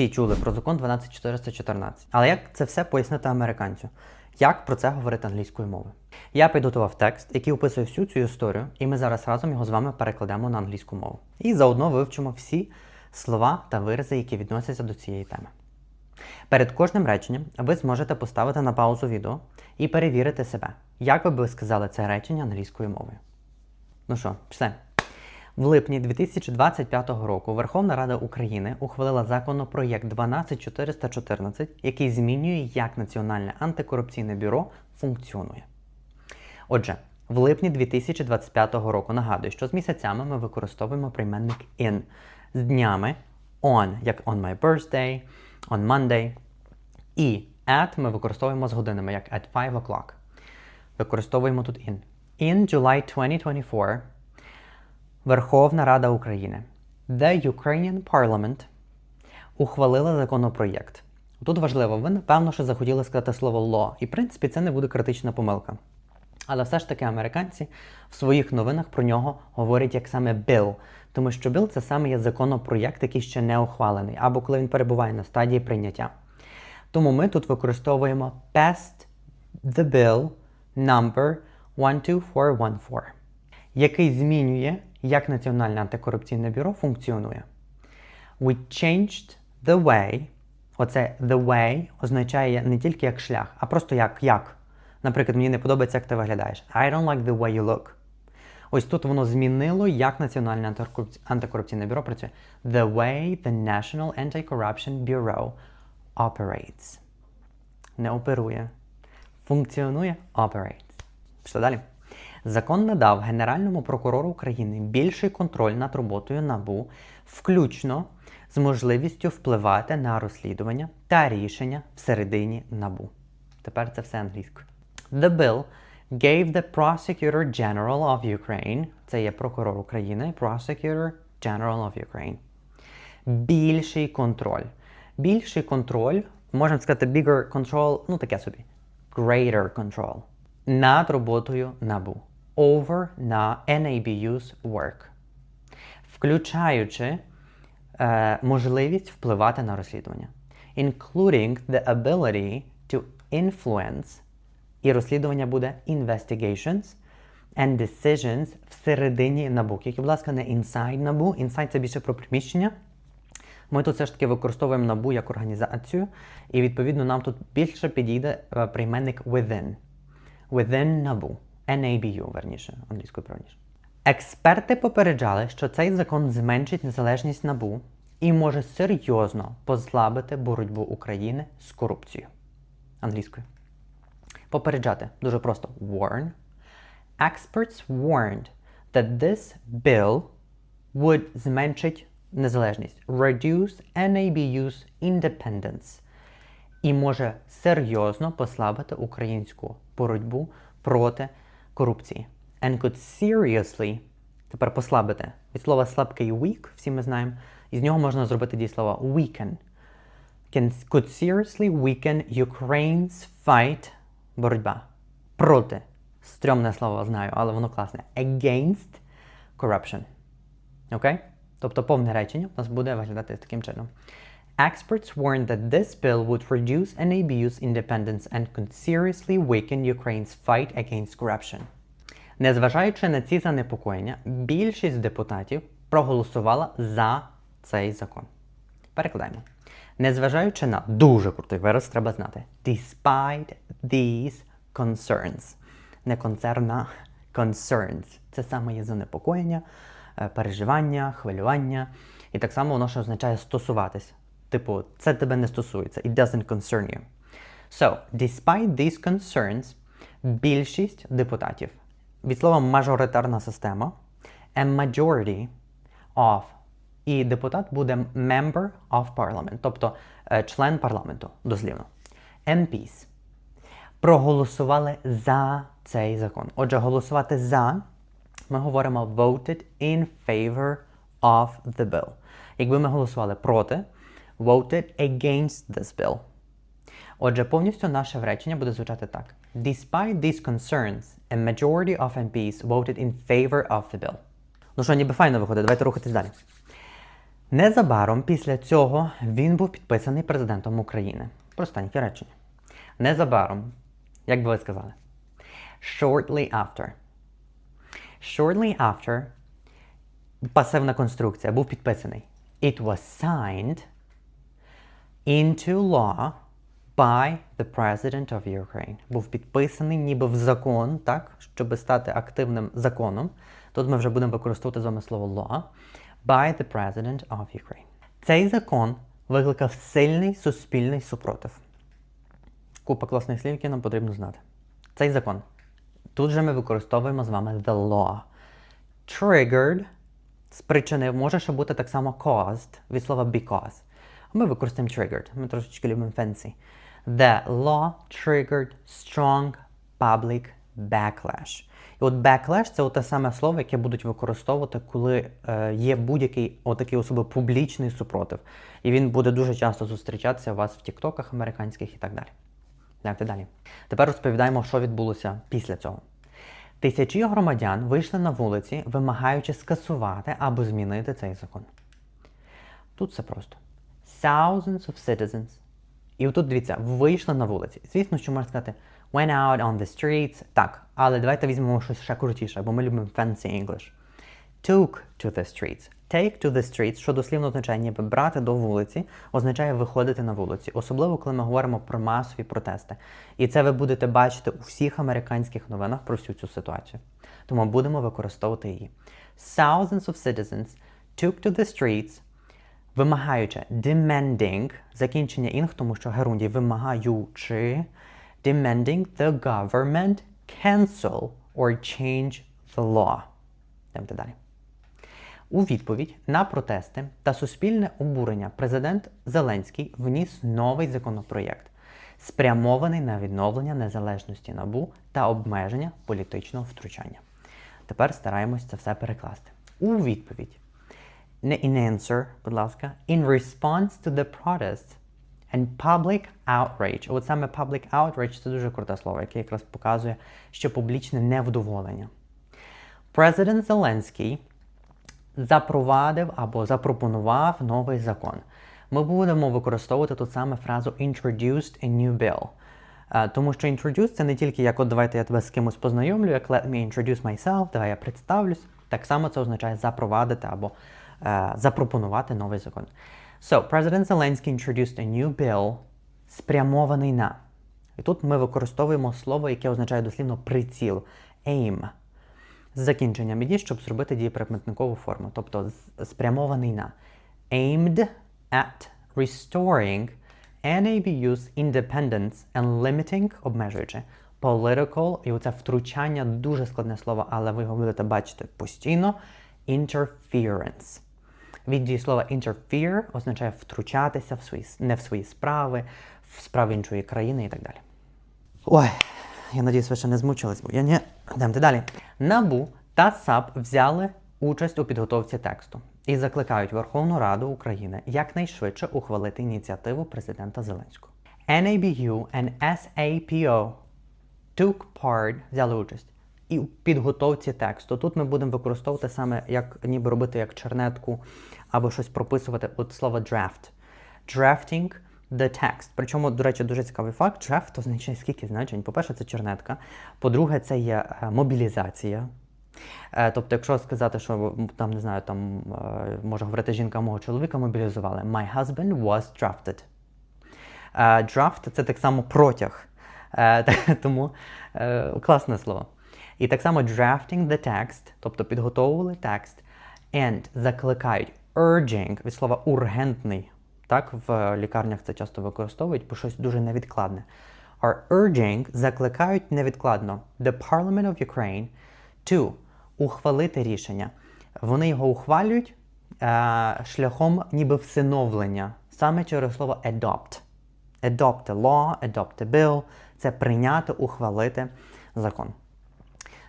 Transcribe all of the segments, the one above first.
всі чули про закон 12414. Але як це все пояснити американцю? Як про це говорити англійською мовою? Я підготував текст, який описує всю цю історію, і ми зараз разом його з вами перекладемо на англійську мову. І заодно вивчимо всі слова та вирази, які відносяться до цієї теми. Перед кожним реченням ви зможете поставити на паузу відео і перевірити себе, як ви би сказали це речення англійською мовою. Ну що, пішли. В липні 2025 року Верховна Рада України ухвалила законопроєкт 12414, який змінює, як Національне антикорупційне бюро функціонує. Отже, в липні 2025 року нагадую, що з місяцями ми використовуємо прийменник in, з днями on, як on my birthday, on Monday. І at ми використовуємо з годинами, як at 5 o'clock. Використовуємо тут in. In July 2024 Верховна Рада України The Ukrainian Parliament ухвалила законопроєкт. Тут важливо, ви напевно що захотіли сказати слово law, і в принципі це не буде критична помилка. Але все ж таки американці в своїх новинах про нього говорять як саме bill, тому що bill це саме є законопроєкт, який ще не ухвалений, або коли він перебуває на стадії прийняття. Тому ми тут використовуємо past the bill number 12414, який змінює, як Національне антикорупційне бюро функціонує. We changed the way. Оце the way означає не тільки як шлях, а просто як як. Наприклад, мені не подобається, як ти виглядаєш. I don't like the way you look. Ось тут воно змінило, як Національне антикорупційне бюро працює. The way the National Anti-Corruption Bureau operates. Не оперує. Функціонує operates. Пішли далі. Закон надав Генеральному прокурору України більший контроль над роботою НАБУ, включно з можливістю впливати на розслідування та рішення всередині НАБУ. Тепер це все англійською. The bill gave the Prosecutor General of Ukraine, це є прокурор України, Prosecutor General of Ukraine, більший контроль. Більший контроль, можна сказати, bigger control, ну таке собі. Greater control над роботою НАБУ. Over на NABU's work. Включаючи е, можливість впливати на розслідування. Including the ability to influence. І розслідування буде investigations and decisions всередині НАБУ. Тільки, будь ласка, не inside НАБУ. Inside це більше про приміщення. Ми тут все ж таки використовуємо НАБУ як організацію, і відповідно нам тут більше підійде е, прийменник within. Within НАБУ. NABU, верніше, англійською правильніше. Експерти попереджали, що цей закон зменшить незалежність НАБУ і може серйозно послабити боротьбу України з корупцією. Англійською. Попереджати дуже просто warn. Experts warned that this bill would зменшить незалежність, reduce NABU's independence і може серйозно послабити українську боротьбу проти корупції. And could seriously, тепер послабити. Від слова слабкий weak, всі ми знаємо, із нього можна зробити дієслово weaken. Can, could seriously weaken Ukraine's fight боротьба проти. Стрьомне слово знаю, але воно класне. Against corruption. Окей? Тобто повне речення у нас буде виглядати таким чином. Experts warned that this bill would reduce NABU's independence and could seriously weaken Ukraine's fight against corruption. Незважаючи на ці занепокоєння, більшість депутатів проголосувала за цей закон. Перекладаємо. Незважаючи на дуже крутий вираз, треба знати. Despite these concerns. Не концерна, concerns. Це саме є занепокоєння, е, переживання, хвилювання. І так само воно ще означає стосуватись. Типу, це тебе не стосується. It doesn't concern you. So, despite these concerns, більшість депутатів. Від слова мажоритарна система. A majority of. І депутат буде member of parliament, тобто е, член парламенту, дослівно. MPs проголосували за цей закон. Отже, голосувати за ми говоримо voted in favor of the bill. Якби ми голосували проти, voted against this bill. Отже, повністю наше речення буде звучати так: Despite these concerns, a majority of MPs voted in favor of the bill. Ну що, ніби файно виходить, давайте рухатись далі. Незабаром після цього він був підписаний президентом України. Простеньке речення. Незабаром, як би ви сказали? Shortly after. Shortly after пасивна конструкція був підписаний. It was signed into law by the President of Ukraine. Був підписаний ніби в закон, так, щоб стати активним законом. Тут ми вже будемо використовувати з вами слово law by the President of Ukraine. Цей закон викликав сильний суспільний супротив. Купа класних слів, які нам потрібно знати. Цей закон. Тут же ми використовуємо з вами the law. Triggered спричинив, може ще бути так само caused від слова because. Ми використаємо triggered. Ми трошечки любимо fancy. The law triggered strong public backlash. І от backlash – це те саме слово, яке будуть використовувати, коли е, є будь-який отакий особливо публічний супротив. І він буде дуже часто зустрічатися у вас в тіктоках американських і так далі. Давайте далі. Тепер розповідаємо, що відбулося після цього. Тисячі громадян вийшли на вулиці, вимагаючи скасувати або змінити цей закон. Тут все просто. Thousands of citizens. І отут дивіться, вийшли на вулиці. Звісно, що можна сказати went out on the streets. Так, але давайте візьмемо щось ще крутіше, бо ми любимо fancy English. Took to the streets. Take to the streets, що дослівно означає ніби брати до вулиці, означає виходити на вулиці, особливо коли ми говоримо про масові протести. І це ви будете бачити у всіх американських новинах про всю цю ситуацію. Тому будемо використовувати її. Thousands of citizens took to the streets, вимагаючи demanding, закінчення ing, тому що герундій вимагаючи, demanding the government cancel or change the law. Йдемте далі. У відповідь на протести та суспільне обурення президент Зеленський вніс новий законопроєкт, спрямований на відновлення незалежності набу та обмеження політичного втручання. Тепер стараємось це все перекласти. У відповідь. Не in answer, будь ласка, in response to the protests and public outrage. От саме public outrage це дуже круте слово, яке якраз показує, що публічне невдоволення. Президент Зеленський запровадив або запропонував новий закон. Ми будемо використовувати тут саме фразу introduced a new bill. Е, Тому що introduce це не тільки як от давайте я тебе з кимось познайомлю, як let me introduce myself, давай я представлюсь. Так само це означає запровадити або запропонувати новий закон. So, President Zelensky introduced a new bill, спрямований на. І тут ми використовуємо слово, яке означає дослівно приціл, aim з закінченням іді, щоб зробити дієприкметникову форму, тобто спрямований на aimed at restoring NABU's independence and limiting, обмежуючи, political, і оце втручання дуже складне слово, але ви його будете бачити постійно. Interference. Від дієслова interfere означає втручатися в свої, не в свої справи, в справи іншої країни і так далі. Ой, я надіюсь, ви ще не змучились, бо я не. Йдемте далі. НАБУ та САП взяли участь у підготовці тексту і закликають Верховну Раду України якнайшвидше ухвалити ініціативу президента Зеленського. NABU and SAPO took part, взяли участь і в підготовці тексту. Тут ми будемо використовувати саме як ніби робити як чернетку або щось прописувати от слово draft. Drafting the text. Причому, до речі, дуже цікавий факт. Draft означає скільки значень. По-перше, це чернетка. По-друге, це є е, мобілізація. Е, Тобто, якщо сказати, що там не знаю, там е, може говорити жінка мого чоловіка мобілізували. My husband was drafted. Draft це так само протяг. Тому класне слово. І так само drafting the text, тобто підготовували текст, and закликають urging від слова ургентний. Так, в лікарнях це часто використовують, бо щось дуже невідкладне. Are urging закликають невідкладно the Parliament of Ukraine to ухвалити рішення. Вони його ухвалюють е, шляхом ніби всиновлення, саме через слово adopt. Adopt a law, adopt a bill – це прийняти, ухвалити закон.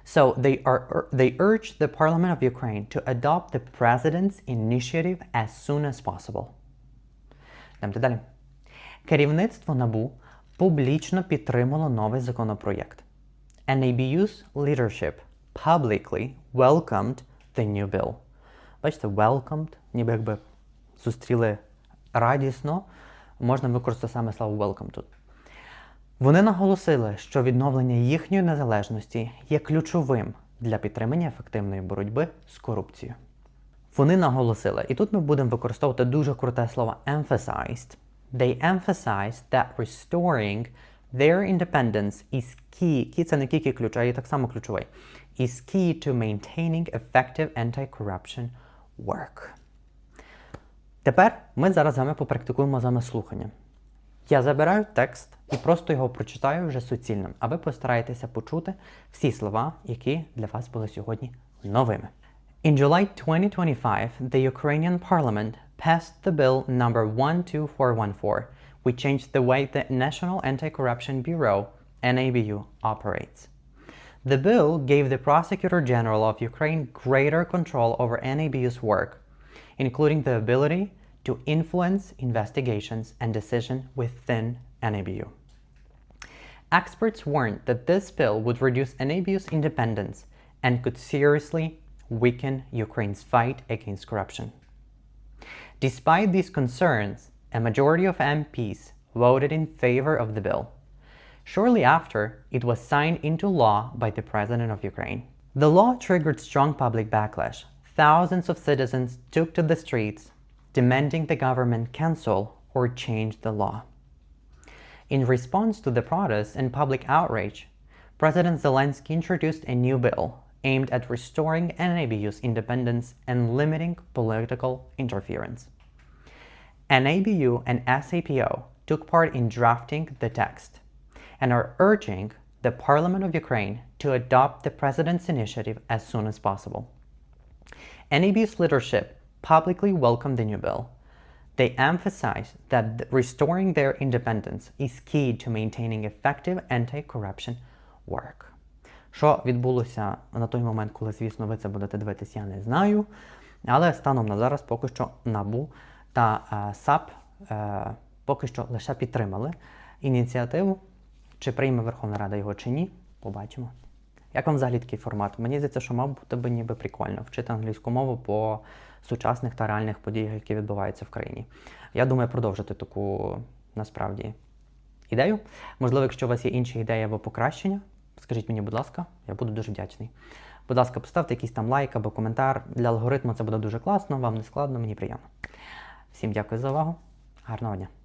So they are they urge the Parliament of Ukraine to adopt the president's initiative as soon as possible. Йдемте далі. Керівництво НАБУ публічно підтримало новий законопроєкт. NABU's leadership publicly welcomed the new bill. Бачите, welcomed, ніби якби зустріли радісно, можна використати саме слово welcome тут. Вони наголосили, що відновлення їхньої незалежності є ключовим для підтримання ефективної боротьби з корупцією. Вони наголосили, і тут ми будемо використовувати дуже круте слово emphasized. They emphasized that restoring their independence is key. Key – це не тільки ключ, а і так само ключовий. Is key to maintaining effective anti-corruption work. Тепер ми зараз з вами попрактикуємо з вами слухання. Я забираю текст і просто його прочитаю вже суцільним, а ви постараєтеся почути всі слова, які для вас були сьогодні новими. In July 2025, the Ukrainian parliament passed the bill number 12414, which changed the way the National Anti-Corruption Bureau, NABU, operates. The bill gave the Prosecutor General of Ukraine greater control over NABU's work, including the ability to influence investigations and decision within NABU. Experts warned that this bill would reduce NABU's independence and could seriously weaken Ukraine's fight against corruption. Despite these concerns, a majority of MPs voted in favor of the bill. Shortly after, it was signed into law by the President of Ukraine. The law triggered strong public backlash. Thousands of citizens took to the streets, demanding the government cancel or change the law. In response to the protests and public outrage, President Zelensky introduced a new bill aimed at restoring NABU's independence and limiting political interference. NABU and SAPO took part in drafting the text and are urging the Parliament of Ukraine to adopt the President's initiative as soon as possible. NABU's leadership publicly welcomed the new bill. They emphasized that restoring their independence is key to maintaining effective anti-corruption work. Що відбулося на той момент, коли, звісно, ви це будете дивитись, я не знаю. Але станом на зараз поки що НАБУ та е, САП е, поки що лише підтримали ініціативу. Чи прийме Верховна Рада його чи ні, побачимо. Як вам взагалі такий формат? Мені здається, що мав бути би ніби прикольно вчити англійську мову по сучасних та реальних подіях, які відбуваються в країні. Я думаю продовжити таку насправді ідею. Можливо, якщо у вас є інші ідеї або покращення, скажіть мені, будь ласка, я буду дуже вдячний. Будь ласка, поставте якийсь там лайк або коментар. Для алгоритму це буде дуже класно, вам не складно, мені приємно. Всім дякую за увагу. Гарного дня!